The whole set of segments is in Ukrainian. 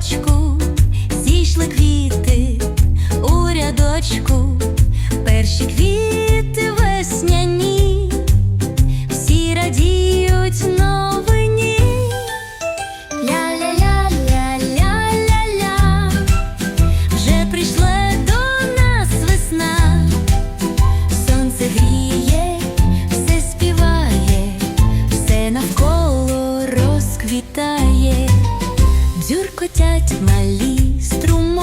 садочку зійшли квіти у рядочку, перші квіти весняні, всі радіють новині. Ля-ля-ля-ля-ля-ля-ля, вже прийшла до нас весна, сонце гріє, все співає, все навколо розквітає крутять малі струми.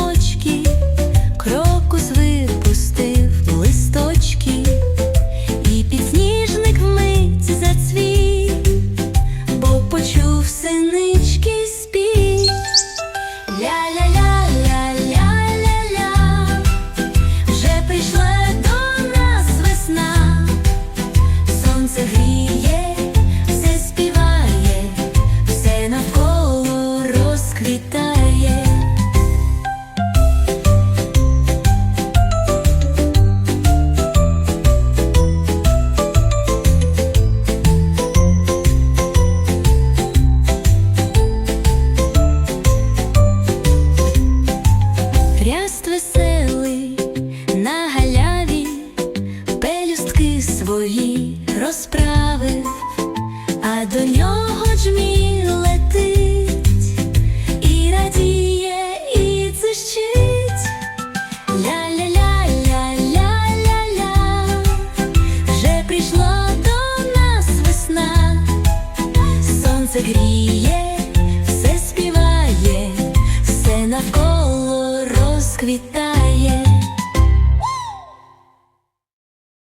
Свої розправив, а до нього жміль летить і радіє, і дзищить. Ля-ля-ля-ля-ля-ля-ля, вже прийшла до нас весна, сонце гріє, все співає, все навколо розквітає.